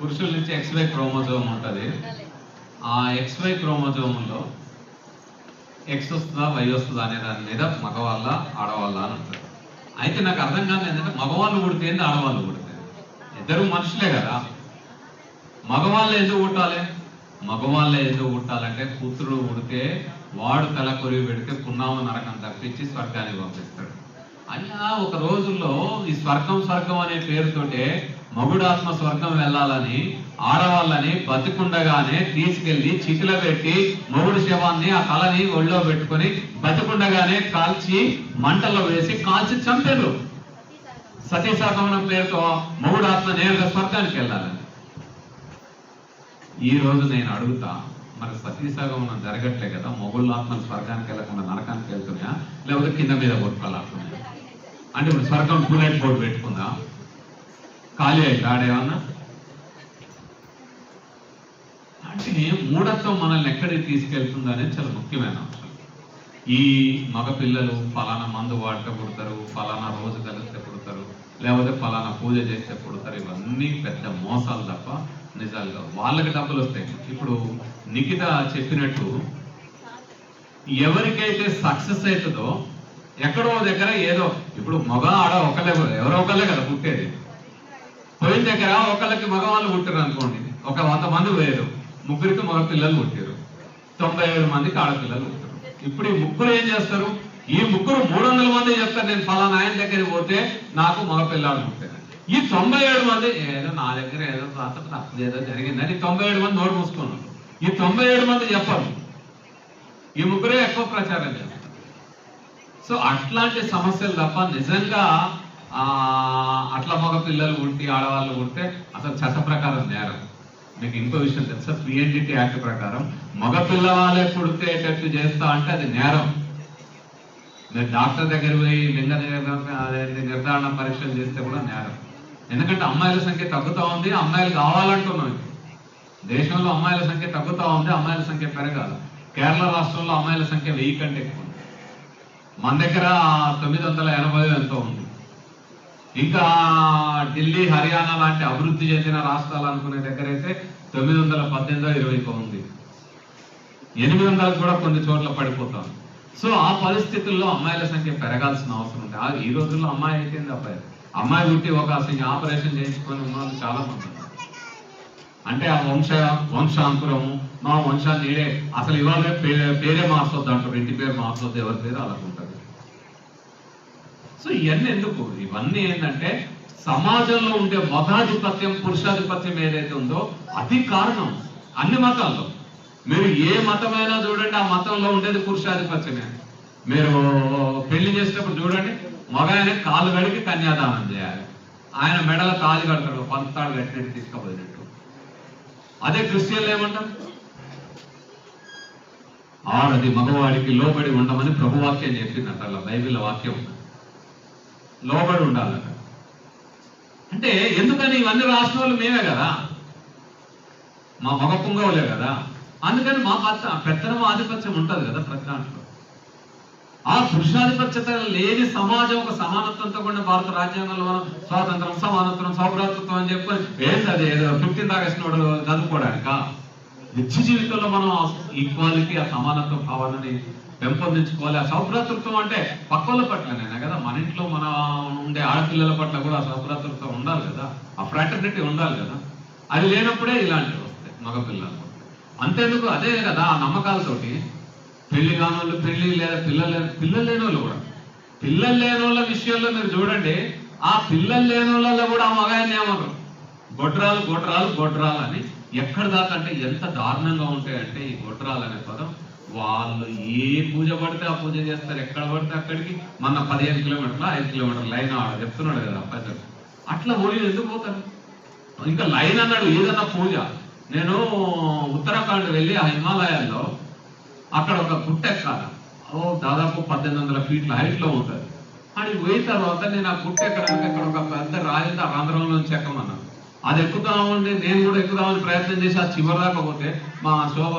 పురుషుల నుంచి XY chromosome ఉంటుంది. ఆ ఎక్స్వై క్రోమోజోమ్లో ఎక్స్ వస్తుందా వై వస్తుందా అనే దాని మీద మగవాళ్ళ ఆడవాళ్ళ అని ఉంటుంది. అయితే నాకు అర్థం కాదు ఏంటంటే మగవాళ్ళు పుడితేంది ఆడవాళ్ళు పుడితే ఇద్దరు మనుషులే కదా. మగవాళ్ళు ఎందుకు పుట్టాలి? మగవాళ్ళు ఎందుకు పుట్టాలంటే కూతురు పుడితే వాడు తల కొరివి పెడితే పున్నామ నరకం తప్పించి స్వర్గానికి పంపిస్తాడు. అలా ఒక రోజుల్లో ఈ స్వర్గం స్వర్గం అనే పేరుతోటే మగుడాత్మ స్వర్గం వెళ్ళాలని ఆడవాళ్ళని బతికుండగానే తీసుకెళ్ళి చితిలో పెట్టి మొగుడు శవాన్ని ఆ కలని ఒళ్ళో పెట్టుకొని బతికుండగానే కాల్చి మంటల్లో వేసి కాల్చి చంపారు సతీసాగమనం పేరుతో మగుడాత్మ నేరుగా స్వర్గానికి వెళ్ళాలని. ఈ రోజు నేను అడుగుతా మరి సతీసాగమనం జరగట్లే కదా? మొగుళ్ళ ఆత్మలు స్వర్గానికి వెళ్ళకుండా నరకానికి వెళ్తున్నాయా? లేకపోతే కింద మీద కొట్టుకోవాలంటున్నాయా అంటే ఇప్పుడు స్వర్గం బుల్లెట్ బోర్డు పెట్టుకుందా? ఖాళీ అయితే ఆడేమన్నా అంటే మూఢత్వం మనల్ని ఎక్కడికి తీసుకెళ్తుంది అనేది చాలా ముఖ్యమైన అంశం. ఈ మగ పిల్లలు ఫలానా మందు వాడితే పుడతారు ఫలానా రోజు కలిస్తే పుడతారు లేకపోతే ఫలానా పూజ చేస్తే పుడతారు ఇవన్నీ పెద్ద మోసాలు తప్ప నిజాలుగా వాళ్ళకి డబ్బులు వస్తాయి. ఇప్పుడు నిఖిత చెప్పినట్టు ఎవరికైతే సక్సెస్ అవుతుందో ఎక్కడో దగ్గర ఏదో ఇప్పుడు మగ ఆడ ఒకలే ఎవరో ఒకళ్ళే కదా పుట్టేది. పోయిన దగ్గర ఒకళ్ళకి మగవాళ్ళు పుట్టారు అనుకోండి. ఒక వంద మంది వేరు ముగ్గురికి మగ పిల్లలు పుట్టారు తొంభై ఏడు మందికి ఆడపిల్లలు పుట్టారు ఇప్పుడు ఈ ముగ్గురు ఏం చేస్తారు? ఈ ముగ్గురు మూడు వందల మంది చెప్తారు. నేను ఫలానా ఆయన దగ్గరికి పోతే నాకు మగ పిల్లాడు పుట్టారు ఈ తొంభై ఏడు మంది ఏదో నా దగ్గర ఏదో తాత ఏదో జరిగిందని తొంభై ఏడు మంది నోటు మూసుకున్నారు. ఈ తొంభై ఏడు మంది చెప్పరు. ఈ ముగ్గురే ఎక్కువ ప్రచారం చేస్తారు. సో అట్లాంటి సమస్యలు తప్ప నిజంగా ఆ అట్లా పిల్లలు ఉంటే ఆడవాళ్ళు ఉంటే అసలు చట్ట ప్రకారం నేరం. మీకు ఇంకో విషయం తెలుసా? పిఎన్డిటి యాక్ట్ ప్రకారం మగ పిల్లవాళ్ళే పుడితేటట్టు చేస్తా అంటే అది నేరం. మీరు డాక్టర్ దగ్గర పోయి లింగ నిర్ధారణ నిర్ధారణ పరీక్షలు చేస్తే కూడా నేరం. ఎందుకంటే అమ్మాయిల సంఖ్య తగ్గుతూ ఉంది అమ్మాయిలు కావాలంటున్నాం దేశంలో అమ్మాయిల సంఖ్య తగ్గుతూ ఉంది అమ్మాయిల సంఖ్య పెరగాలి. కేరళ రాష్ట్రంలో అమ్మాయిల సంఖ్య వెయ్యి కంటే ఎక్కువ మన దగ్గర తొమ్మిది వందల ఇంకా ఢిల్లీ హర్యానా లాంటి అభివృద్ధి చెందిన రాష్ట్రాలు అనుకునే దగ్గర అయితే తొమ్మిది వందల పద్దెనిమిదో ఇరవైకో ఉంది. ఎనిమిది వందలకు కూడా కొన్ని చోట్ల పడిపోతాం. సో ఆ పరిస్థితుల్లో అమ్మాయిల సంఖ్య పెరగాల్సిన అవసరం ఉంది. ఆ ఈ రోజుల్లో అమ్మాయి అయిపోయింది అబ్బాయి. అమ్మాయి పుట్టి ఒక అసలు ఆపరేషన్ చేయించుకొని ఉన్నది చాలా మంది. అంటే ఆ వంశ వంశాంకురము మా వంశాన్ని అసలు ఇవాళ పేరే పేరే మార్చొద్దు అంటారు ఇంటి పేరు మార్చొద్దు ఎవరి పేరు అలా ఉంటుంది సో ఇవన్నీ ఎందుకు? ఇవన్నీ ఏంటంటే సమాజంలో ఉండే మతాధిపత్యం పురుషాధిపత్యం ఏదైతే ఉందో అది కారణం. అన్ని మతాల్లో. మీరు ఏ మతమైనా చూడండి ఆ మతంలో ఉండేది పురుషాధిపత్యమే. మీరు పెళ్ళి చేసేటప్పుడు చూడండి మగ ఆయన కాలు కడిగి కన్యాదానం చేయాలి. ఆయన మెడల తాళి కడతాడు పంతాడు కట్టినట్టు తీసుకుపోయినట్టు. అదే క్రిస్టియన్లు ఏమంటారు? ఆడది మగవాడికి లోబడి ఉండమని ప్రభువాక్యం చెప్పిందంట అలా బైబిల్ వాక్యం. ఉంది. లోబడి ఉండాలట. అంటే ఎందుకని ఇవన్నీ రాష్ట్రాలు మేమే కదా? మా మగ పుంగవులే కదా? అందుకని మా పచ్చ పెత్తనం ఆధిపత్యం ఉంటుంది కదా ప్రతి దాంట్లో ఆ పురుషాధిపత్యత లేని సమాజం ఒక సమానత్వంతో కూడిన భారత రాజ్యాంగంలో మనం స్వాతంత్రం సమానత్వం సౌభ్రాతృత్వం అని చెప్పి ఏంటి అది? ఏదో ఫిఫ్టీన్త్ ఆగస్ట్ నాడు చదువుకోవడానిక? నిత్య జీవితంలో మనం ఈక్వాలిటీ ఆ సమానత్వ భావాలని పెంపొందించుకోవాలి. ఆ సౌభ్రాతృత్వం అంటే పక్కల పట్లనేనా కదా? మన ఆడపిల్లల పట్ల కూడా ఆ ఉండాలి కదా? ఆ ఫ్రాటర్నిటీ ఉండాలి కదా? అది లేనప్పుడే ఇలాంటివి వస్తాయి మగపిల్లలు. అంతేందుకు? అదే కదా ఆ నమ్మకాలతోటి. పెళ్ళి కానోళ్ళు పెళ్ళి లేదా పిల్లలు పిల్లలు లేని వాళ్ళు కూడా. పిల్లలు లేని వాళ్ళ విషయంలో మీరు చూడండి ఆ పిల్లలు లేని వాళ్ళలో కూడా ఆ మగాయన్ని ఏమన్నారు గొడ్రాలు గొడ్రాలు గొడ్రాలు అని. ఎక్కడ దాకా అంటే ఎంత దారుణంగా ఉంటాయంటే ఈ గొడ్రాలు అనే పదం వాళ్ళు ఏ పూజ పడితే ఆ పూజ చేస్తారు. ఎక్కడ పడితే అక్కడికి. మన పదిహేను కిలోమీటర్లు ఐదు కిలోమీటర్లు లైన్ ఆడ చెప్తున్నాడు కదా పెద్దలు అట్లా పోయి ఎందుకు పోతారు? ఇంకా లైన్ అన్నాడు ఏదన్నా పూజ. నేను ఉత్తరాఖండ్ వెళ్ళి ఆ హిమాలయాల్లో అక్కడ ఒక గుట్ట ఎక్కాల. ఓ దాదాపు పద్దెనిమిది వందల ఫీట్ల హైట్లో ఉంటుంది. అని పోయిన తర్వాత నేను ఆ గుట్ట ఎక్కడానికి అక్కడ ఒక పెద్ద రాయి ఆంధ్రంలోంచి ఎక్కమన్నాను. అది ఎక్కుదామండి నేను కూడా ఎక్కుదామని ప్రయత్నం చేసి ఆ చివరి దాకా పోతే మా శోభ